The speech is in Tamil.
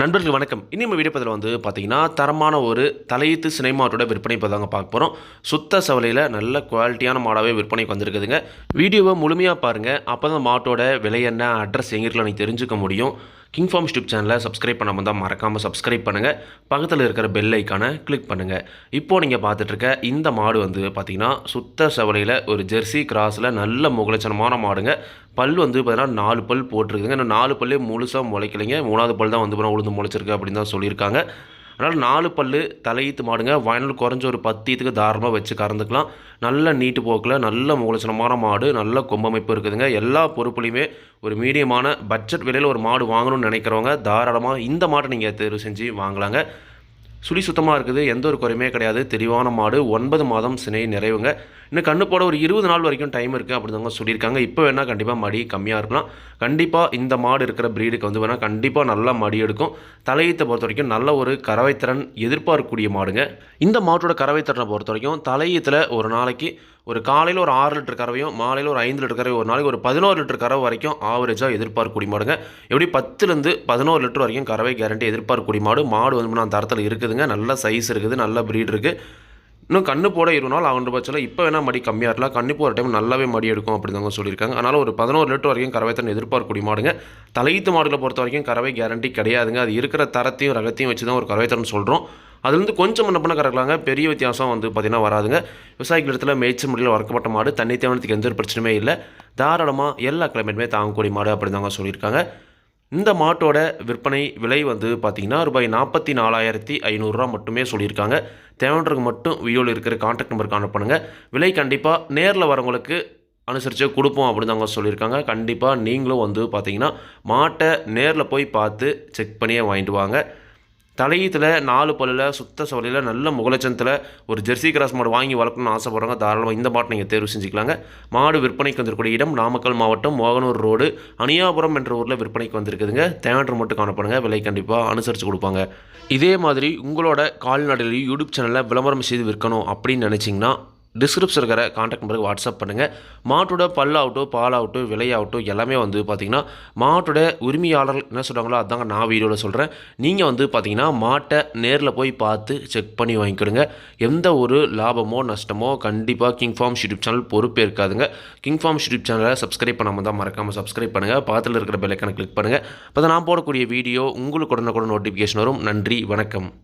நண்பர்கள் வணக்கம். இனி நம்ம வீடியோ வந்து பார்த்தீங்கன்னா தரமான ஒரு தலையீத்து சினைமாட்டோட விற்பனை இப்போ தாங்க பார்க்க போகிறோம் சுத்த சவலையில் நல்ல குவாலிட்டியான மாடாகவே விற்பனைக்கு வந்திருக்குதுங்க. வீடியோவை முழுமையாக பாருங்கள் அப்போ தான் மாட்டோட விலை என்ன அட்ரஸ் எங்கிருக்கலாம் நீங்கள் தெரிஞ்சுக்க முடியும். கிங் ஃபார்ம் யூடியூப் சேனலை சப்ஸ்கிரைப் பண்ணாமல் தான் மறக்காமல் சப்ஸ்கிரைப் பண்ணுங்கள் பக்கத்தில் இருக்கிற பெல் ஐக்கானை கிளிக் பண்ணுங்கள் இப்போது நீங்கள் பார்த்துட்ருக்க இந்த மாடு வந்து பார்த்தீங்கன்னா சுத்த சவலையில் ஒரு ஜெர்சி கிராஸில் நல்ல முகலட்சணமான மாடுங்க. பல் வந்து பார்த்தீங்கன்னா நாலு பல் போட்டிருக்குதுங்க. இன்னும் நாலு பல்லே முழுசாக முளைக்கலைங்க. மூணாவது பல் தான் வந்து பார்த்தீங்கன்னா உளுந்து முளைச்சிருக்கு அப்படின்னு தான் சொல்லியிருக்காங்க. அதனால் நாலு பல் தலையீத்து மாடுங்க. வயநாள் குறைஞ்ச ஒரு பத்தியத்துக்கு தாராளமாக வச்சு கறந்துக்கலாம். நல்ல நீட்டு போக்கில் நல்ல மூலச்சனமான மாடு நல்ல கொம்பமைப்பு இருக்குதுங்க. எல்லா பொறுப்புலையுமே ஒரு மீடியமான பட்ஜெட் விலையில் ஒரு மாடு வாங்கணும்னு நினைக்கிறவங்க தாராளமாக இந்த மாட்டை நீங்கள் தேர்வு செஞ்சு வாங்கலாங்க. சுழி சுத்தமாக இருக்குது எந்த ஒரு குறையுமே கிடையாது. தெளிவான மாடு ஒன்பது மாதம் சினை நிறைவுங்க. இன்னும் கண்ணு போட ஒரு இருபது நாள் வரைக்கும் டைம் இருக்குது அப்படிதாங்க சொல்லியிருக்காங்க. இப்போ வேணால் கண்டிப்பாக மடி கம்மியாக இருக்கலாம். கண்டிப்பாக இந்த மாடு இருக்கிற ப்ரீடுக்கு வந்து வேணால் கண்டிப்பாக நல்லா மடி எடுக்கும். தலையீத்தை பொறுத்த வரைக்கும் நல்ல ஒரு கறவைத்திறன் எதிர்பார்க்கக்கூடிய மாடுங்க. இந்த மாட்டோட கறவைத்திறனை பொறுத்த வரைக்கும் தலையீத்தில் ஒரு நாளைக்கு ஒரு காலையில் ஒரு ஆறு லிட்டர் கறவையும் மாலையில் ஒரு ஐந்து லிட்டர் கறவை ஒரு நாளைக்கு ஒரு பதினோரு லிட்டர் கறவை வரைக்கும் ஆவரேஜாக எதிர்பார்க்கக்கூடிய மாடுங்க. எப்படி பத்துலேருந்து பதினோரு லிட்டர் வரைக்கும் கறவை கேரண்டி எதிர்பார்க்கக்கூடிய மாடு. மாடு வந்து நான் தரத்தில் இருக்குதுங்க. நல்ல சைஸ் இருக்குது. நல்ல ப்ரீட் இருக்குது இன்னும் கண்ணு போட இரு நாள் ஆகுன்ற பட்சத்தில் இப்போ வேணால் மடி கம்மியாக இருக்கலாம். கண்ணு போகிற டைம் நல்லாவே மடி எடுக்கும் அப்படின்னு சொல்லியிருக்காங்க. அதனால் ஒரு பதினோரு லிட்டர் வரைக்கும் கறவை தன் எதிர்பார்க்கக்கூடிய மாடுங்க தலையீத்து மாடுகளை பொறுத்த வரைக்கும் கறவை கேரண்டி கிடையாதுங்க. அது இருக்கிற தரத்தையும் ரகத்தையும் வச்சு தான் ஒரு கறவை தரம்னு சொல்கிறோம் அதுலேருந்து கொஞ்சம் என்ன பண்ண கறக்கலாங்க? பெரிய வித்தியாசம் வந்து பார்த்திங்கன்னா வராதுங்க. விவசாயிகள் இடத்துல மேய்ச்சல் முறையில் வளர்க்கப்பட்ட மாடு தண்ணி தேவனத்துக்கு எந்த ஒரு பிரச்சனையுமே இல்லை. தாராளமாக எல்லா கிளைமேட்டுமே தாங்கக்கூடிய மாடு அப்படிதாங்க தாங்க சொல்லியிருக்காங்க. இந்த மாட்டோட விற்பனை விலை வந்து பார்த்திங்கன்னா ரூபாய் நாற்பத்தி நாலாயிரத்தி ஐநூறுரூவா மட்டுமே சொல்லியிருக்காங்க. தேவைன்றவங்க மட்டும் வீடியோவில் இருக்கிற காண்டாக்ட் நம்பருக்கு அனுப்பணுங்க. விலை கண்டிப்பாக நேரில் வரவங்களுக்கு அனுசரித்து கொடுப்போம் அப்படின்னு தாங்க சொல்லியிருக்காங்க. கண்டிப்பாக நீங்களும் வந்து பார்த்தீங்கன்னா மாட்டை நேரில் போய் பார்த்து செக் பண்ணியே வாங்கிட்டு வாங்க. தலையீத்தில் நாலு பல்லில் சுத்த சவலையில் நல்ல முகலட்சணத்தில் ஒரு ஜெர்சி கிராஸ் மாடு வாங்கி வளர்க்கணும்னு ஆசைப்படுறாங்க தாராளமாக இந்த மாட்டை நீங்கள் தேர்வு செஞ்சுக்கலாங்க. மாடு விற்பனைக்கு வந்திருக்கூடிய இடம் நாமக்கல் மாவட்டம் மோகனூர் ரோடு. அணியாபுரம் என்ற ஊரில் விற்பனைக்கு வந்திருக்குதுங்க. தேவையான மட்டும் காணப்படுங்க. விலை கண்டிப்பாக அனுசரித்து கொடுப்பாங்க. இதே மாதிரி உங்களோட கால்நடையிலையும் யூடியூப் சேனலில் விளம்பரம் செய்து விற்கணும் அப்படின்னு நினச்சிங்கன்னா டிஸ்கிரிப்ஷன் இருக்கிற காண்டாக்ட் நம்பருக்கு வாட்ஸ்அப் பண்ணுங்கள் மாட்டோட பல்லாகட்டும் பாலாகட்டும் விலையாகட்டும் எல்லாமே வந்து பார்த்திங்கன்னா மாட்டோட உரிமையாளர் என்ன சொல்கிறாங்களோ அதாங்க நான் வீடியோவில் சொல்கிறேன் நீங்கள் வந்து பார்த்திங்கன்னா மாட்டை நேரில் போய் பார்த்து செக் பண்ணி வாங்கிக்கிடுங்க. எந்த ஒரு லாபமோ நஷ்டமோ கண்டிப்பாக கிங் ஃபார்ம் யூடியூப் சேனல் பொறுப்பே இருக்காதுங்க. கிங் ஃபார்ம் யூடியூப் சேனலை சப்ஸ்கிரைப் பண்ணாமல் தான் மறக்காமல் சப்ஸ்கிரைப் பண்ணுங்கள் பக்கத்தில் இருக்கிற பெல்லைக்கான கிளிக் பண்ணுங்கள் இப்போ நான் போடக்கூடிய வீடியோ உங்களுக்கு உடனுக்குடன் நோட்டிஃபிகேஷன் வரும். நன்றி வணக்கம்.